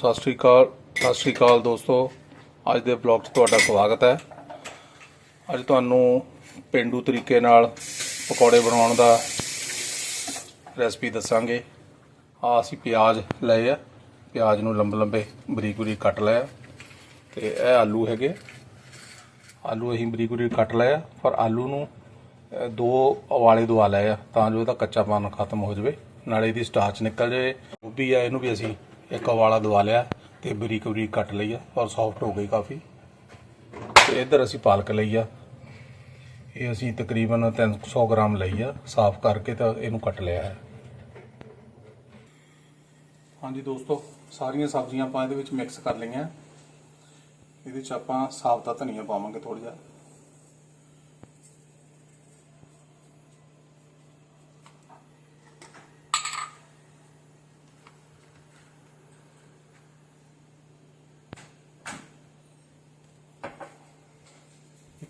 ਸਤਿ ਸ਼੍ਰੀ ਅਕਾਲ, ਸਤਿ ਸ਼੍ਰੀ ਅਕਾਲ ਦੋਸਤੋ। ਅੱਜ ਦੇ ਬਲੌਗ 'ਚ ਤੁਹਾਡਾ ਸਵਾਗਤ ਹੈ। ਅੱਜ ਤੁਹਾਨੂੰ ਪਿੰਡੂ ਤਰੀਕੇ ਨਾਲ ਪਕੌੜੇ ਬਣਾਉਣ ਦਾ ਰੈਸਪੀ ਦੱਸਾਂਗੇ। ਆ ਅਸੀਂ ਪਿਆਜ਼ ਲਏ ਆ। ਪਿਆਜ਼ ਨੂੰ ਲੰਬੇ ਲੰਬੇ ਬਰੀਕ ਬਰੀਕ ਕੱਟ ਲਿਆ ਤੇ ਇਹ ਆਲੂ ਹੈਗੇ ਆਲੂ ਅਸੀਂ ਬਰੀਕ ਬਰੀਕ ਕੱਟ ਲਏ ਆ। ਪਰ ਆਲੂ ਨੂੰ ਦੋ ਉਵਾਲੇ ਦਵਾ ਲਏ ਆ ਤਾਂ ਜੋ ਇਹਦਾ ਕੱਚਾਪਨ ਖਤਮ ਹੋ ਜਾਵੇ। ਨਾਲੇ ਇਹਦੀ ਸਟਾਰਚ ਨਿਕਲ ਜਾਵੇ। ਗੋਭੀ ਆ, ਇਹਨੂੰ ਵੀ ਅਸੀਂ ਇੱਕ ਉਵਾਲਾ ਦਵਾ ਲਿਆ ਤੇ ਬਰੀਕ ਬਰੀਕ ਕੱਟ ਲਈ ਆ ਔਰ ਸੌਫਟ ਹੋ ਗਈ ਕਾਫੀ। ਤੇ ਇੱਧਰ ਅਸੀਂ ਪਾਲਕ ਲਈ ਆ। ਇਹ ਅਸੀਂ ਤਕਰੀਬਨ 300 ਗ੍ਰਾਮ ਲਈ ਆ, ਸਾਫ਼ ਕਰਕੇ ਤਾਂ ਇਹਨੂੰ ਕੱਟ ਲਿਆ ਹੈ। ਹਾਂਜੀ ਦੋਸਤੋ, ਸਾਰੀਆਂ ਸਬਜ਼ੀਆਂ ਆਪਾਂ ਇਹਦੇ ਵਿੱਚ ਮਿਕਸ ਕਰ ਲਈਆਂ। ਇਹਦੇ ਚ ਆਪਾਂ ਸਾਫ਼ ਦਾ ਧਨੀਆ ਪਾਵਾਂਗੇ ਥੋੜਾ ਜਿਹਾ।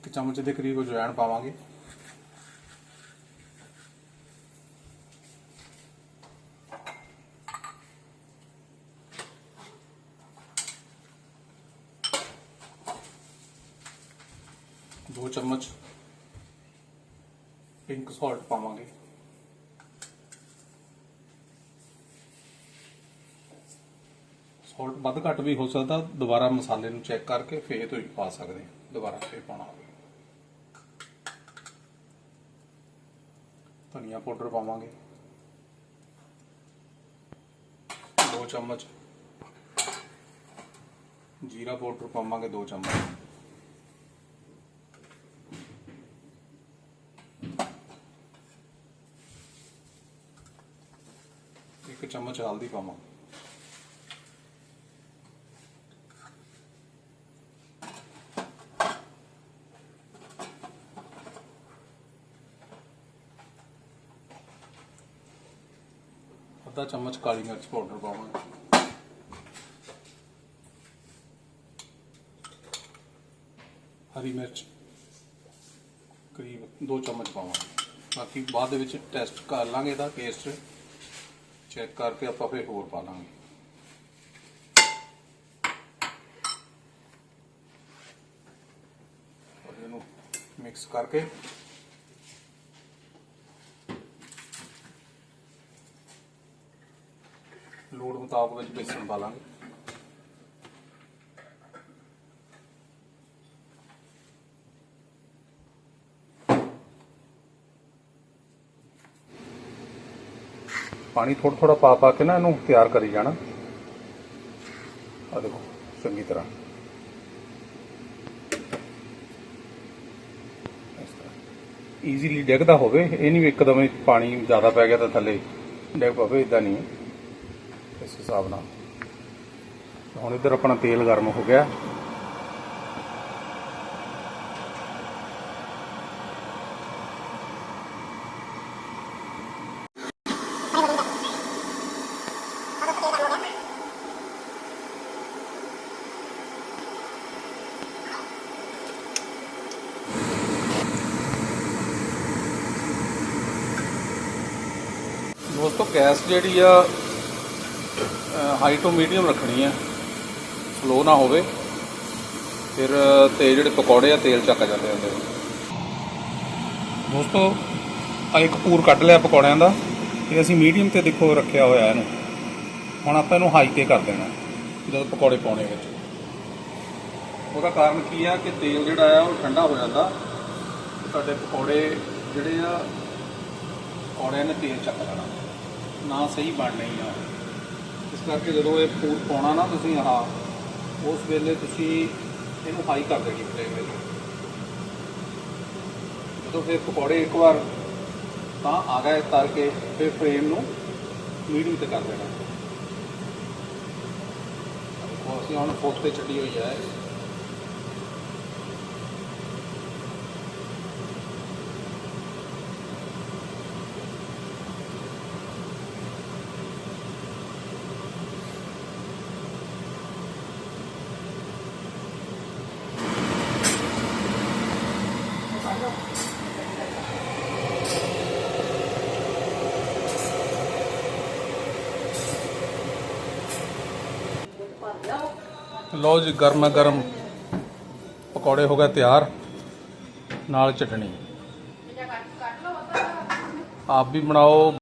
ਇੱਕ ਚਮਚ ਦੇ ਕਰੀਬ ਅਜਵਾਇਣ ਪਾਵਾਂਗੇ। ਦੋ ਚਮਚ ਪਿੰਕ ਸਾਲਟ ਪਾਵਾਂਗੇ। ਸਾਲਟ ਵੱਧ ਘੱਟ ਵੀ ਹੋ ਸਕਦਾ, ਦੁਬਾਰਾ ਮਸਾਲੇ ਨੂੰ ਚੈੱਕ ਕਰਕੇ ਫੇਰ ਤੁਸੀਂ ਪਾ ਸਕਦੇ ਹੋ। ਦੁਬਾਰਾ ਫੇਰ ਪਾਉਣਾ ਹੋਵੇ। ਧਨੀਆ ਪਾਊਡਰ ਪਾਵਾਂਗੇ। ਦੋ ਚਮਚ ਜੀਰਾ ਪਾਊਡਰ ਪਾਵਾਂਗੇ ਦੋ ਚਮਚ। ਇੱਕ ਚਮਚ ਹਲਦੀ ਪਾਵਾਂਗੇ। ਅੱਧਾ ਚਮਚ ਕਾਲੀ ਮਿਰਚ ਪਾਊਡਰ ਪਾਵਾਂਗੇ। ਹਰੀ ਮਿਰਚ ਕਰੀਬ 2 ਚਮਚ ਪਾਵਾਂਗੇ। ਬਾਕੀ ਬਾਅਦ ਦੇ ਵਿੱਚ ਟੈਸਟ ਕਰ ਲਾਂਗੇ ਇਹਦਾ ਟੇਸਟ। ਚੈੱਕ ਕਰਕੇ ਆਪਾਂ ਫਿਰ ਹੋਰ ਪਾ ਲਾਂਗੇ। ਇਹਨੂੰ ਮਿਕਸ ਕਰਕੇ ਲੋੜ ਮੁਤਾਬਕ ਵਿੱਚ ਬੇਸਣ ਪਾ ਲਾਂਗੇ। ਪਾਣੀ ਥੋੜਾ ਥੋੜਾ ਪਾ ਪਾ ਕੇ ਨਾ ਇਹਨੂੰ ਤਿਆਰ ਕਰੀ ਜਾਣਾ। ਆ ਦੇਖੋ, ਚੰਗੀ ਤਰ੍ਹਾਂ। ਈਜ਼ੀਲੀ ਡਿੱਗਦਾ ਹੋਵੇ, ਇਹ ਨਹੀਂ ਵੀ ਇੱਕਦਮ ਪਾਣੀ ਜ਼ਿਆਦਾ ਪੈ ਗਿਆ ਤਾਂ ਥੱਲੇ ਡਿੱਗ ਪਵੇ ਇਦਾਂ ਨਹੀਂ ਹੈ। ਹਿਸਾਬ ਨਾਲ। ਹੁਣ ਇੱਧਰ ਆਪਣਾ ਤੇਲ ਗਰਮ ਹੋ ਗਿਆ। ਦੋਸਤੋ ਗੈਸ ਜਿਹੜੀ ਆ ਹਾਈ ਟੂ ਮੀਡੀਅਮ ਰੱਖਣੀ ਹੈ ਸਲੋ ਨਾ ਹੋਵੇ। ਫਿਰ ਤੇ ਜਿਹੜੇ ਪਕੌੜੇ ਆ, ਤੇਲ ਚੱਕ ਜਾਂਦੇ ਹੁੰਦੇ ਦੋਸਤੋ ਆ ਇੱਕ ਪੂਰ ਕੱਢ ਲਿਆ ਪਕੌੜਿਆਂ ਦਾ। ਇਹ ਅਸੀਂ ਮੀਡੀਅਮ ਤੇ ਦੇਖੋ ਰੱਖਿਆ ਹੋਇਆ ਇਹਨੂੰ। ਹੁਣ ਆਪਾਂ ਇਹਨੂੰ ਹਾਈ ਤੇ ਕਰ ਦੇਣਾ, ਜਦੋਂ ਪਕੌੜੇ ਪਾਉਣੇ ਵਿੱਚ। ਉਹਦਾ ਕਾਰਨ ਕੀ ਆ ਕਿ ਤੇਲ ਜਿਹੜਾ ਆ, ਉਹ ਠੰਡਾ ਹੋ ਜਾਂਦਾ। ਤੇ ਤੁਹਾਡੇ ਪਕੌੜੇ ਜਿਹੜੇ ਆ, ਪਕੌੜਿਆਂ ਨੇ ਤੇਲ ਚੱਕ ਲੈਣਾ। ਨਾ ਸਹੀ ਬਣਨੇ ਹੀ ਆ। ਇਸ ਕਰਕੇ ਜਦੋਂ ਇਹ ਫੂਡ ਪਾਉਣਾ ਨਾ ਤੁਸੀਂ ਆਹ, ਉਸ ਵੇਲੇ ਤੁਸੀਂ ਇਹਨੂੰ ਹਾਈ ਕਰ ਦੇਣੀ ਫਲੇਮ ਵਿੱਚ ਜਦੋਂ ਫਿਰ ਪਕੌੜੇ ਇੱਕ ਵਾਰ ਤਾਂ ਆ ਗਏ ਤਰ ਕੇ ਫਿਰ ਫਲੇਮ ਨੂੰ ਮੀਡੀਅਮ ਤੇ ਕਰ ਦੇਣਾ। ਅਸੀਂ ਹੁਣ ਫੋਕ ਤੇ ਛੱਡੀ ਹੋਈ ਹੈ। ਲਓ ਜੀ ਗਰਮਾ ਗਰਮ ਪਕੌੜੇ ਹੋ ਗਏ ਤਿਆਰ ਨਾਲ ਚਟਣੀ ਆਪ ਵੀ ਬਣਾਓ।